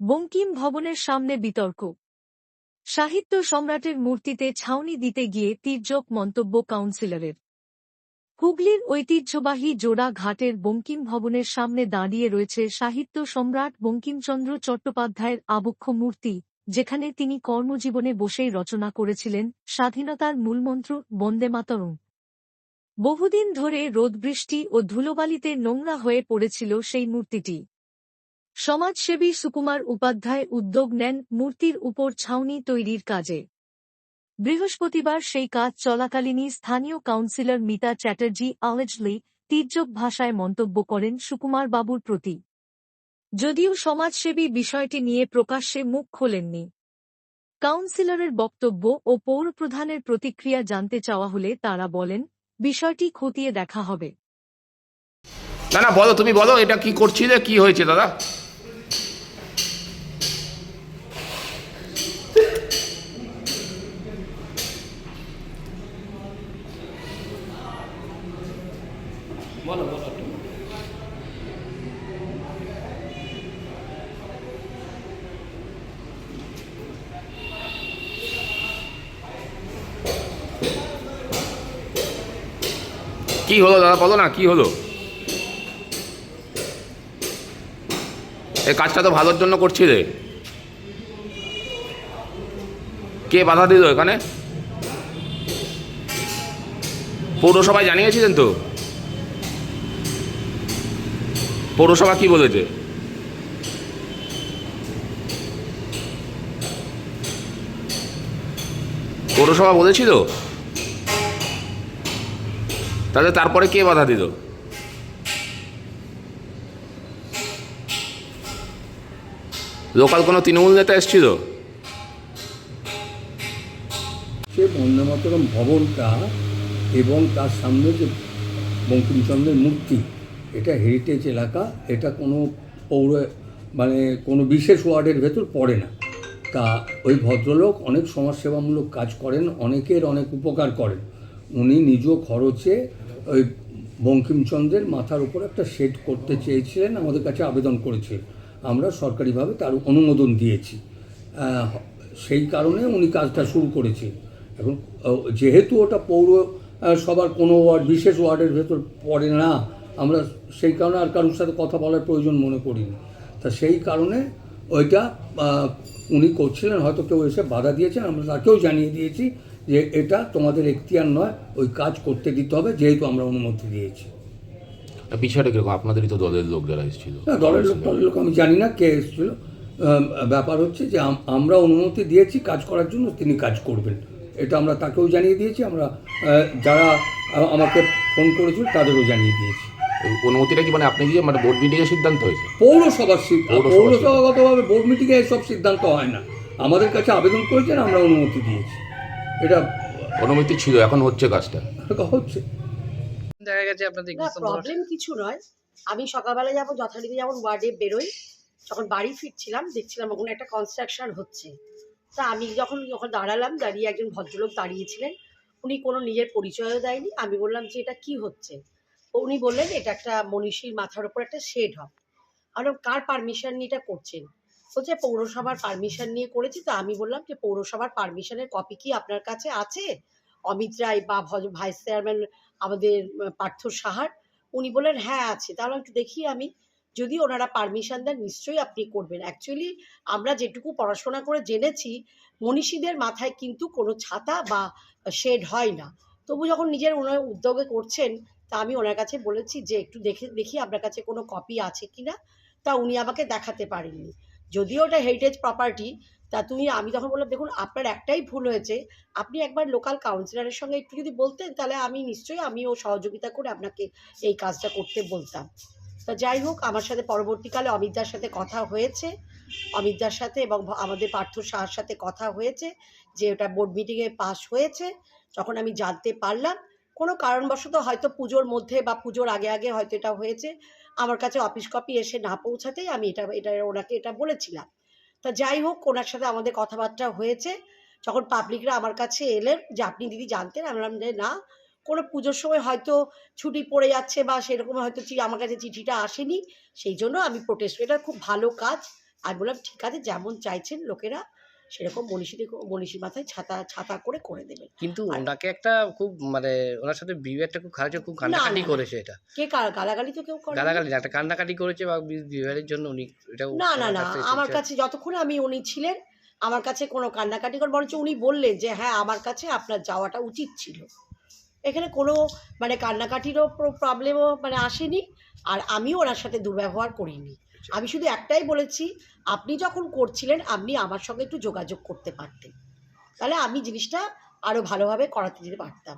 বঙ্কিম ভবনের সামনে বিতর্ক। সাহিত্য সম্রাটের মূর্তিতে ছাউনি দিতে গিয়ে তীর্যক মন্তব্য কাউন্সিলরের। হুগলির ঐতিহ্যবাহী জোড়া ঘাটের বঙ্কিম ভবনের সামনে দাঁড়িয়ে রয়েছে সাহিত্য সম্রাট বঙ্কিমচন্দ্র চট্টোপাধ্যায়ের আবক্ষ মূর্তি, যেখানে তিনি কর্মজীবনে বসেই রচনা করেছিলেন স্বাধীনতার মূলমন্ত্র বন্দে মাতরম। বহুদিন ধরে রোদবৃষ্টি ও ধুলোবালিতে নোংরা হয়ে পড়েছিল সেই মূর্তিটি। সমাজসেবী সুকুমার উপাধ্যায় উদ্যোগ নেন মূর্তির উপর ছাউনি তৈরির কাজে। বৃহস্পতিবার সেই কাজ চলাকালীনই স্থানীয় কাউন্সিলর মিতা চ্যাটার্জি আলেজলি তীর্যক ভাষায় মন্তব্য করেন সুকুমার বাবুর প্রতি। যদিও সমাজসেবী বিষয়টি নিয়ে প্রকাশ্যে মুখ খোলেননি। কাউন্সিলরের বক্তব্য ও পৌরপ্রধানের প্রতিক্রিয়া জানতে চাওয়া হলে তারা বলেন, বিষয়টি খতিয়ে দেখা হবে। না না, বলো, তুমি বলো, এটা কি করছিলে, কি হয়েছে, দাদা? কি হলো দাদা? বলো না, কি হলো? এই কাজটা তো ভালোর জন্য করছিলে। কে বাধা দিল এখানে? পৌরসভায় জানিয়েছিলেন তো? পৌরসভা কি বলেছে? পৌরসভা বলেছিল? তাহলে তারপরে কে বাধা দিল? লোকাল কোনো তৃণমূল নেতা এসেছিল? সে বন্দে ভবনটা এবং তার সামনে যে বঙ্কিমচন্দ্রের মূর্তি এটা হেরিটেজ এলাকা, এটা কোনো পৌর মানে কোনো বিশেষ ওয়ার্ডের ভেতর পড়ে না। তা ওই ভদ্রলোক অনেক সমাজসেবামূলক কাজ করেন, অনেকের অনেক উপকার করেন। উনি নিজ খরচে ওই বঙ্কিমচন্দ্রের মাথার উপর একটা শেড করতে চেয়েছিলেন, আমাদের কাছে আবেদন করেছিলেন। আমরা সরকারিভাবে তার অনুমোদন দিয়েছি। সেই কারণে উনি কাজটা শুরু করেছেন। এখন যেহেতু ওটা পৌর সবার কোনো ওয়ার্ড, বিশেষ ওয়ার্ডের ভেতর পড়ে না আমরা সেই কারণে আর কারোর সাথে কথা বলার প্রয়োজন মনে করিনি। তা সেই কারণে ওইটা উনি করছিলেন হয়তো কেউ এসে বাধা দিয়েছেন আমরা তাকেও জানিয়ে দিয়েছি যে এটা তোমাদের এখতিয়ার নয় ওই কাজ করতে দিতে হবে যেহেতু আমরা অনুমতি দিয়েছি। বিষয়টা কীরকম আপনাদেরই তো দলের লোক যারা এসেছিল? না দলের লোক দলের লোক আমি জানি না কে এসেছিল। ব্যাপার হচ্ছে যে আমরা অনুমতি দিয়েছি কাজ করার জন্য তিনি কাজ করবেন। এটা আমরা তাকেও জানিয়ে দিয়েছি আমরা যারা আমাকে ফোন করেছিল তাদেরও জানিয়ে দিয়েছি। অনুমতিটা কি মানে আপনি দিয়ে মানে বোর্ড মিটিংয়ের সিদ্ধান্ত হয়েছে? পৌরসভার পৌরসভাগতভাবে বোর্ড মিটিংয়ে এসব সিদ্ধান্ত হয় না। আমাদের কাছে আবেদন করেছেন আমরা অনুমতি দিয়েছি। এটা অনুমতি ছিল এখন হচ্ছে কাজটা। হচ্ছে। দেখা গেছে আপনাদের প্রবলেম কিছু নয়। আমি সকালবেলা যাব যথারীতি যেমন ওয়ার্ডে বেরোই যখন বাড়ি ফিরছিলাম দেখছিলাম ওখানে একটা কনস্ট্রাকশন হচ্ছে। তা আমি যখন যখন দাঁড়ালাম দাঁড়িয়ে একজন ভদ্রলোক দাঁড়িয়েছিলেন উনি কোনো নিজের পরিচয়ও দেয়নি। আমি বললাম যে এটা কি হচ্ছে? উনি বললেন এটা একটা মনীষীর মাথার উপর একটা শেড হবে। আর কার পারমিশন নিয়ে এটা করছেন? বলছে, পৌরসভার পারমিশন নিয়ে করেছি। তো আমি বললাম যে, পৌরসভার পারমিশনের কপি কি আপনার কাছে আছে? অমিত রায় বা ভাইস চেয়ারম্যান আমাদের পার্থ সাহার, উনি বললেন হ্যাঁ আছে। তাহলে একটু দেখি আমি। যদি ওনারা পারমিশন দেন, নিশ্চয়ই আপনি করবেন। অ্যাকচুয়ালি আমরা যেটুকু পড়াশোনা করে জেনেছি, মনীষীদের মাথায় কিন্তু কোনো ছাতা বা শেড হয় না। তবু যখন নিজের উদ্যোগে করছেন তা আমি ওনার কাছে বলেছি যে একটু দেখে, দেখি আপনার কাছে কোনো কপি আছে কি না তা উনি আমাকে দেখাতে পারেননি। যদিও ওটা হেরিটেজ প্রপার্টি তা তুমি, আমি তখন বললাম, দেখুন, আপনার একটাই ভুল হয়েছে। আপনি একবার লোকাল কাউন্সিলরের সঙ্গে একটু যদি বলতেন, তাহলে আমি নিশ্চয়ই আমি আমিও সহযোগিতা করে আপনাকে এই কাজটা করতে বলতাম। তা যাই হোক, আমার সাথে পরবর্তীকালে অমিতদার সাথে কথা হয়েছে। অমিতদার সাথে এবং আমাদের পার্থ সাহার সাথে কথা হয়েছে যে ওটা বোর্ড মিটিংয়ে পাস হয়েছে। যখন আমি জানতে পারলাম কোনো কারণবশত হয়তো পুজোর মধ্যে বা পুজোর আগে আগে হয়তো এটা হয়েছে। আমার কাছে অফিস কপি এসে না পৌঁছাতেই আমি এটা এটা ওনাকে এটা বলেছিলাম। তা যাই হোক, ওনার সাথে আমাদের কথাবার্তা হয়েছে। যখন পাবলিকরা আমার কাছে এলেন যে, আপনি দিদি জানতেন? আমি বললাম, যে না, কোনো পুজোর সময় হয়তো ছুটি পড়ে যাচ্ছে বা সেরকম হয়তো আমার কাছে চিঠিটা আসেনি। সেই জন্য আমি প্রোটেস্ট এটা খুব ভালো কাজ। আমি বললাম, ঠিক আছে, যেমন চাইছেন লোকেরা সেরকম মনীষীদের মনীষীর মাথায় ছাতা ছাতা করে করে দেবেন কিন্তু ওনাকে একটা খুব মানে ওনার সাথে বিহেভিয়ারটা খুব খারাপ খুব কান্নাকাটি। করেছে এটা। কে গালাগালি তো কেউ করে গালাগালি না, একটা কান্নাকাটি করেছে বা বিহেভিয়ারের জন্য উনি এটা না না না আমার কাছে যতক্ষণ আমি উনি ছিলেন আমার কাছে কোনো কান্নাকাটি করে বরঞ্চ উনি বললেন যে হ্যাঁ আমার কাছে আপনার যাওয়াটা উচিত ছিল। এখানে কোনো মানে কান্নাকাটিরও প্রবলেমও মানে আসেনি। আর আমিও ওনার সাথে দুর্ব্যবহার করিনি। আমি শুধু একটাই বলেছি আপনি যখন করছিলেন আপনি আমার সঙ্গে একটু যোগাযোগ করতে পারতেন। তাহলে আমি জিনিসটা আরও ভালোভাবে করাতে যেতে পারতাম।